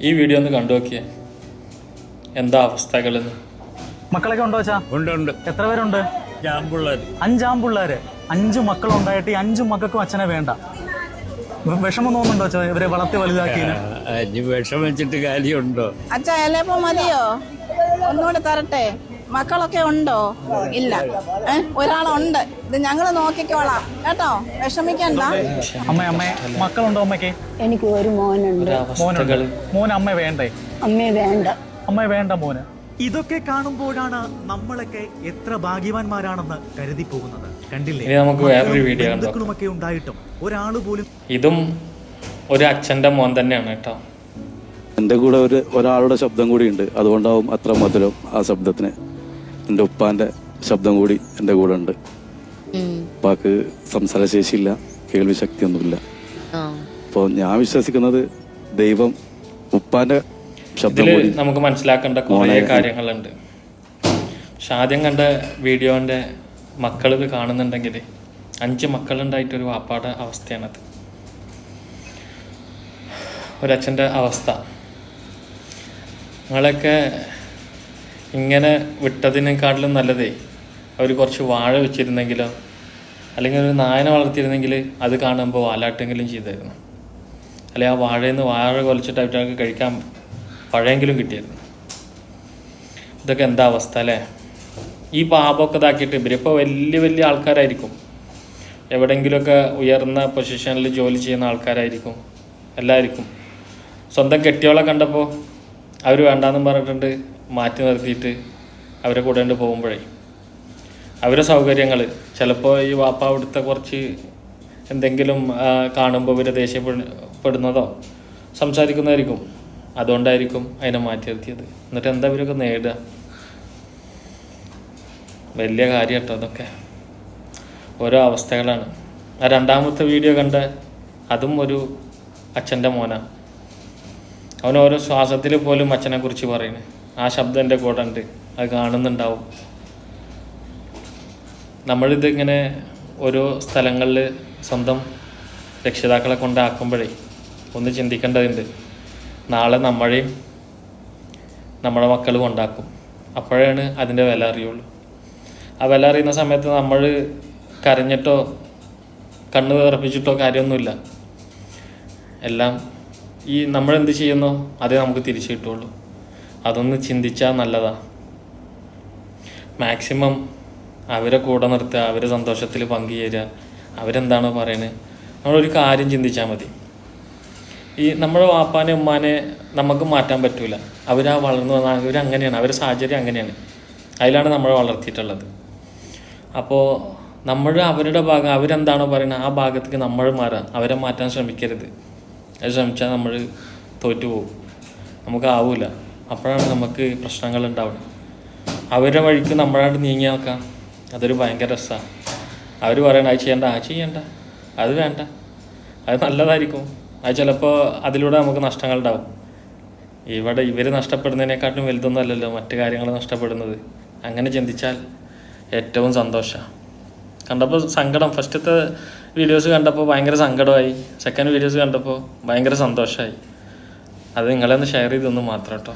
ഈ വീഡിയോ ഒന്ന് കണ്ടു നോക്കിയേ. എന്താ അവസ്ഥകളെന്ന്. മക്കളൊക്കെ ഉണ്ടോ ഉണ്ട് ഉണ്ട്. എത്ര പേരുണ്ട്? അഞ്ചാം പിള്ളേര് അഞ്ചു മക്കളുണ്ടായിട്ട് ഈ അഞ്ചു മക്കൾക്കും അച്ഛനെ വേണ്ട. വിഷമം തോന്നുന്നുണ്ടോ വെച്ചാ ഇവരെ വളർത്തി വലുതാക്കി അഞ്ച് വിഷം വെച്ചിട്ട് കാര്യമുണ്ടോ? അച്ഛാ മതിയോ? ഒന്നുകൂടെ തരട്ടെ? മക്കളൊക്കെ ഉണ്ടോ? ഇല്ല. ഒരാളുണ്ട്. ഇത് ഞങ്ങൾ നോക്കിക്കോളാം. കേട്ടോ? വിഷമിക്കണ്ട. അമ്മ അമ്മേ മക്കളുണ്ടോ അമ്മയ്ക്ക്? എനിക്ക് ഒരു മോനുണ്ട്. മോൻ അമ്മ വേണ്ടേ? അമ്മേ വേണ്ട. അമ്മ വേണ്ട മോന്. ഇതൊക്കെ കാണുമ്പോഴാണ് നമ്മളൊക്കെ എത്ര ഭാഗ്യവാന്മാരാണെന്ന് കരുതി പോകുന്നത് കണ്ടില്ലേ? ഇനി നമുക്ക് വേറൊരു വീഡിയോ ബന്ധുക്കളുമൊക്കെ ഉണ്ടായിട്ടും ഒരാൾ പോലും ഇതും ഒരു അച്ഛന്റെ മോൻ തന്നെയാണ് കേട്ടോ. എന്റെ കൂടെ ഒരു ഒരാളുടെ ശബ്ദം കൂടി ഉണ്ട് അതുകൊണ്ടാവും അത്ര മധുരം ആ ശബ്ദത്തിന്. എന്റെ ഉപ്പാന്റെ ശബ്ദം കൂടി എന്റെ കൂടെ ഉണ്ട് ഉപ്പാക്ക് സംസാരശേഷിയില്ല കേൾവി ശക്തിയൊന്നുമില്ല. അപ്പോൾ ഞാൻ വിശ്വസിക്കുന്നത് ദൈവം ഉപ്പാന്റെ ശബ്ദം കൂടി നമുക്ക് മനസ്സിലാക്കേണ്ട കുറേ കാര്യങ്ങളുണ്ട്. പക്ഷെ ആദ്യം കണ്ട വീഡിയോന്റെ മക്കൾ ഇത് കാണുന്നുണ്ടെങ്കിൽ അഞ്ച് മക്കളുണ്ടായിട്ടൊരു വാപ്പാടെ അവസ്ഥയാണത്. ഒരച്ഛന്റെ അവസ്ഥ. നിങ്ങളൊക്കെ ഇങ്ങനെ വിട്ടതിനെക്കാട്ടിലും നല്ലതേ അവർ കുറച്ച് വാഴ വെച്ചിരുന്നെങ്കിലോ അല്ലെങ്കിൽ ഒരു നായനെ വളർത്തിയിരുന്നെങ്കിൽ അത് കാണുമ്പോൾ വാലാട്ടെങ്കിലും ചെയ്തായിരുന്നു. അല്ലെങ്കിൽ ആ വാഴയിൽ നിന്ന് വാഴ കൊലച്ചിട്ട് അവർക്ക് കഴിക്കാൻ പഴയെങ്കിലും കിട്ടിയിരുന്നു ഇതൊക്കെ എന്താ അവസ്ഥ അല്ലേ? ഈ പാപമൊക്കെ ഇതാക്കിയിട്ട് ഇവരിപ്പോൾ വലിയ വലിയ ആൾക്കാരായിരിക്കും. എവിടെയെങ്കിലുമൊക്കെ ഉയർന്ന പൊസിഷനിൽ ജോലി ചെയ്യുന്ന ആൾക്കാരായിരിക്കും. എല്ലാവർക്കും. സ്വന്തം കെട്ടിയോളെ കണ്ടപ്പോൾ അവർ വേണ്ടാന്നും പറഞ്ഞിട്ടുണ്ട്. മാറ്റി നിർത്തിയിട്ട് അവരെ കൂടെ കൊണ്ട് പോകുമ്പോഴേ. അവരെ സൗകര്യങ്ങൾ ചിലപ്പോൾ ഈ വാപ്പ അവിടുത്തെ കുറച്ച് എന്തെങ്കിലും കാണുമ്പോൾ ഇവരെ ദേഷ്യപ്പെടുന്നതോ സംസാരിക്കുന്നതായിരിക്കും. അതുകൊണ്ടായിരിക്കും അതിനെ മാറ്റി നിർത്തിയത്. എന്നിട്ട് എന്താ ഇവരൊക്കെ നേടുക? വലിയ കാര്യം കേട്ടോ അതൊക്കെ. ഓരോ അവസ്ഥകളാണ്. ആ രണ്ടാമത്തെ വീഡിയോ കണ്ട അതും ഒരു അച്ഛന്റെ മോനാണ്. അവൻ ഓരോ ശ്വാസത്തിൽ പോലും അച്ഛനെക്കുറിച്ച് പറയുന്നത് ആ ശബ്ദം എന്റെ കൂടെ ഉണ്ട്. അത് കാണുന്നുണ്ടാവും. നമ്മളിതിങ്ങനെ ഓരോ സ്ഥലങ്ങളിൽ സ്വന്തം രക്ഷിതാക്കളെ കൊണ്ടാക്കുമ്പോഴേ ഒന്ന് ചിന്തിക്കേണ്ടതുണ്ട്. നാളെ നമ്മളെയും നമ്മുടെ മക്കൾ കൊണ്ടാക്കും. അപ്പോഴാണ് അതിന്റെ വില അറിയുള്ളൂ. ആ വില അറിയുന്ന സമയത്ത് നമ്മൾ കരഞ്ഞിട്ടോ കണ്ണ് വിറപ്പിച്ചിട്ടോ കാര്യമൊന്നുമില്ല. എല്ലാം ഈ നമ്മളെന്ത് ചെയ്യുന്നോ അതേ നമുക്ക് തിരിച്ചു കിട്ടുള്ളൂ അതൊന്ന് ചിന്തിച്ചാൽ നല്ലതാ. മാക്സിമം അവരെ കൂടെ നിർത്തുക അവരെ സന്തോഷത്തിൽ പങ്കുചേരുക അവരെന്താണോ പറയുന്നത് നമ്മളൊരു കാര്യം ചിന്തിച്ചാൽ മതി. ഈ നമ്മുടെ വാപ്പാനെ ഉമ്മാനെ നമുക്ക് മാറ്റാൻ പറ്റൂല. അവരാ വളർന്നു വന്ന അവരങ്ങനെയാണ് അവരുടെ സാഹചര്യം അങ്ങനെയാണ്. അതിലാണ് നമ്മളെ വളർത്തിയിട്ടുള്ളത്. അപ്പോൾ നമ്മൾ അവരുടെ ഭാഗം അവരെന്താണോ പറയുന്നത് ആ ഭാഗത്തേക്ക് നമ്മൾ മാറുക. അവരെ മാറ്റാൻ ശ്രമിക്കരുത്. അത് ശ്രമിച്ചാൽ നമ്മൾ തോറ്റുപോകും. നമുക്ക് ആവൂല. അപ്പോഴാണ് നമുക്ക് പ്രശ്നങ്ങൾ ഉണ്ടാവുന്നത് അവരുടെ വഴിക്ക് നമ്മളായിട്ട് നീങ്ങി നോക്കാം അതൊരു ഭയങ്കര രസമാണ്. അവർ പറയണം അത് ചെയ്യണ്ട ആ ചെയ്യണ്ട അത് വേണ്ട അത് നല്ലതായിരിക്കും. അത് ചിലപ്പോൾ അതിലൂടെ നമുക്ക് നഷ്ടങ്ങൾ ഉണ്ടാവും ഇവിടെ ഇവർ നഷ്ടപ്പെടുന്നതിനെക്കാട്ടും വലുതൊന്നും അല്ലല്ലോ മറ്റു കാര്യങ്ങൾ നഷ്ടപ്പെടുന്നത്. അങ്ങനെ ചിന്തിച്ചാൽ ഏറ്റവും സന്തോഷമാണ്. കണ്ടപ്പോൾ സങ്കടം. ഫസ്റ്റത്തെ വീഡിയോസ് കണ്ടപ്പോൾ ഭയങ്കര സങ്കടമായി. സെക്കൻഡ് വീഡിയോസ് കണ്ടപ്പോൾ ഭയങ്കര സന്തോഷമായി. അത് നിങ്ങളെ ഒന്ന് ഷെയർ ചെയ്തൊന്ന് മാത്രം കേട്ടോ